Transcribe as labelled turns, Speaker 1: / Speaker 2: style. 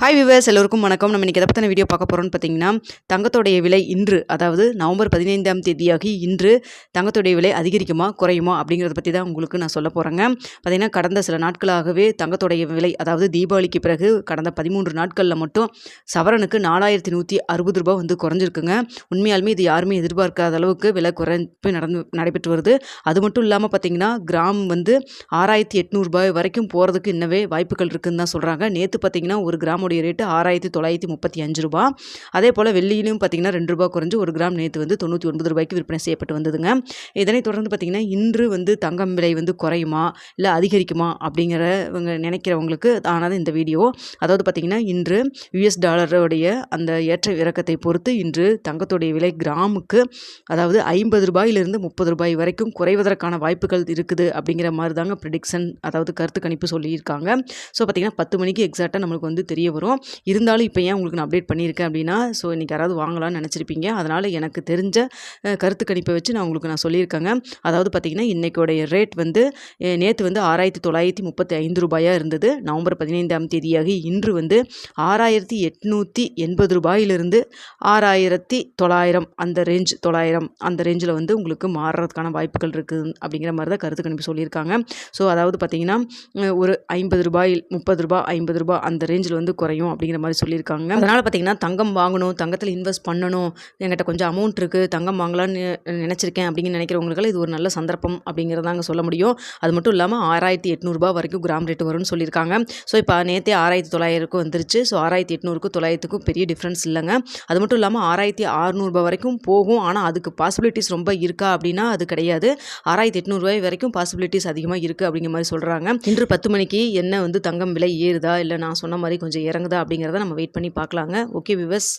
Speaker 1: Hi viewers எல்லோருக்கும் வணக்கம். நம்ம இன்றைக்கி எதை பற்றின வீடியோ பார்க்க போகிறோம்னு பார்த்தீங்கன்னா தங்கத்தோடைய விலை இன்று அதாவது நவம்பர் பதினைந்தாம் தேதியாகி இன்று தங்கத்தோடைய விலை அதிகரிக்குமா குறையுமா அப்படிங்கிறத பற்றி தான் உங்களுக்கு நான் சொல்ல போகிறேங்க பார்த்திங்கன்னா கடந்த சில நாட்களாகவே தங்கத்தோடைய விலை அதாவது தீபாவளிக்கு பிறகு கடந்த பதிமூன்று நாட்களில் மட்டும் சவரனுக்கு நாலாயிரத்தி நூற்றி அறுபது ரூபாய் வந்து குறைஞ்சிருக்குங்க. உண்மையாலுமே இது யாருமே எதிர்பார்க்காத அளவுக்கு விலை குறைப்பு நடந்து நடைபெற்று வருது. அது மட்டும் இல்லாமல் பார்த்திங்கன்னா கிராம் வந்து ஆறாயிரத்தி எட்நூறுபாய் வரைக்கும் போகிறதுக்கு இன்னவே வாய்ப்புகள் இருக்குதுன்னு தான் சொல்கிறாங்க நேற்று பார்த்திங்கன்னா ஒரு கிராமுடைய ரேட்டு ஆறாயிரத்தி தொள்ளாயிரத்தி முப்பத்தி அஞ்சு ரூபா. அதே போல் வெள்ளியிலையும் பார்த்திங்கன்னா ரெண்டு ரூபா குறைஞ்சு ஒரு கிராம் நேற்று வந்து தொண்ணூற்றி ஒன்பது ரூபாய்க்கு விற்பனை செய்யப்பட்டு வந்ததுங்க. இதனைத் தொடர்ந்து பார்த்திங்கன்னா இன்று வந்து தங்கம் விலை வந்து குறையுமா? இல்லை அதிகரிக்குமா? அப்படிங்கிறவங்க நினைக்கிறவங்களுக்கு ஆனது இந்த வீடியோ. அதாவது பார்த்திங்கன்னா இன்று யுஎஸ் டாலருடைய அந்த ஏற்ற இறக்கத்தை பொறுத்து இன்று தங்கத்துடைய விலை கிராமுக்கு அதாவது ஐம்பது ரூபாயிலிருந்து முப்பது ரூபாய் வரைக்கும் குறைவதற்கான வாய்ப்புகள் இருக்குது அப்படிங்கிற மாதிரி தாங்க ப்ரிடிக்ஷன் அதாவது கருத்து கணிப்பு சொல்லியிருக்காங்க. ஸோ பார்த்திங்கன்னா பத்து மணிக்கு எக்ஸாக்டாக நம்மளுக்கு வந்து தெரிய வரும் இருந்தாலும் இப்போ ஏன் உங்களுக்கு நான் அப்டேட் பண்ணியிருக்கேன் அப்படின்னா ஸோ இன்றைக்கி யாராவது வாங்கலாம்னு நினச்சிருப்பீங்க. அதனால் எனக்கு தெரிஞ்ச கருத்து கணிப்பை வச்சு நான் உங்களுக்கு நான் சொல்லியிருக்கேங்க. அதாவது பார்த்திங்கன்னா இன்றைக்கோடைய ரேட் வந்து நேற்று வந்து ஆறாயிரத்தி தொள்ளாயிரத்தி முப்பத்தி ஐந்து ரூபாயாக இருந்தது. நவம்பர் பதினைந்தாம் தேதியாகி இன்று வந்து ஆறாயிரத்தி எட்நூற்றி எண்பது ரூபாயிலிருந்து ஆறாயிரத்தி தொள்ளாயிரம் அந்த ரேஞ்ச் தொள்ளாயிரம் அந்த ரேஞ்சில் வந்து உங்களுக்கு மாறுறதுக்கான வாய்ப்புகள் இருக்குது அப்படிங்கிற மாதிரி தான் கருத்து கணிப்பு சொல்லியிருக்காங்க. ஸோ அதாவது பார்த்திங்கன்னா ஒரு ஐம்பது ரூபாய் முப்பது ரூபாய் ஐம்பது ரூபாய் அந்த ரேஞ்சில் வந்து குறையும் அப்படிங்கிற மாதிரி சொல்லியிருக்காங்க. அதனால் பார்த்தீங்கன்னா தங்கம் வாங்கணும் தங்கத்தில் இன்வெஸ்ட் பண்ணணும் என்கிட்ட கொஞ்சம் அமௌண்ட் இருக்குது தங்கம் வாங்கலாம்னு நினச்சிருக்கேன் அப்படின்னு நினைக்கிறவங்களுக்கு இது ஒரு நல்ல சந்தர்ப்பம் அப்படிங்கிறதாங்க சொல்ல முடியும். அது மட்டும் இல்லாமல் ஆறாயிரத்தி எட்நூறுபா வரைக்கும் கிராம் ரேட் வரும்னு சொல்லியிருக்காங்க. ஸோ இப்போ நேற்றே ஆறாயிரத்தி தொள்ளாயிரக்கும் வந்துருச்சு. ஸோ ஆறாயிரத்தி எட்நூறுக்கும் தொள்ளாயிரத்துக்கும் பெரிய டிஃப்ரென்ஸ் இல்லைங்க. அது மட்டும் இல்லாமல் ஆறாயிரத்தி ஆறுநூறுபா வரைக்கும் போகும். ஆனால் அதுக்கு பாசிபிலிட்டிஸ் ரொம்ப இருக்கா அப்படின்னா அது கிடையாது. ஆறாயிரத்தி எட்நூறுபாய் வரைக்கும் பாசிபிலிட்டிஸ் அதிகமாக இருக்குது அப்படிங்கிற மாதிரி சொல்கிறாங்க இன்று பத்து மணிக்கு என்ன வந்து தங்கம் விலை ஏறுதா? இல்லை நான் சொன்ன மாதிரி கொஞ்சம் இறங்குதா அப்படிங்கிறத நம்ம வெயிட் பண்ணி பார்க்கலாங்க. ஓகே விவஸ்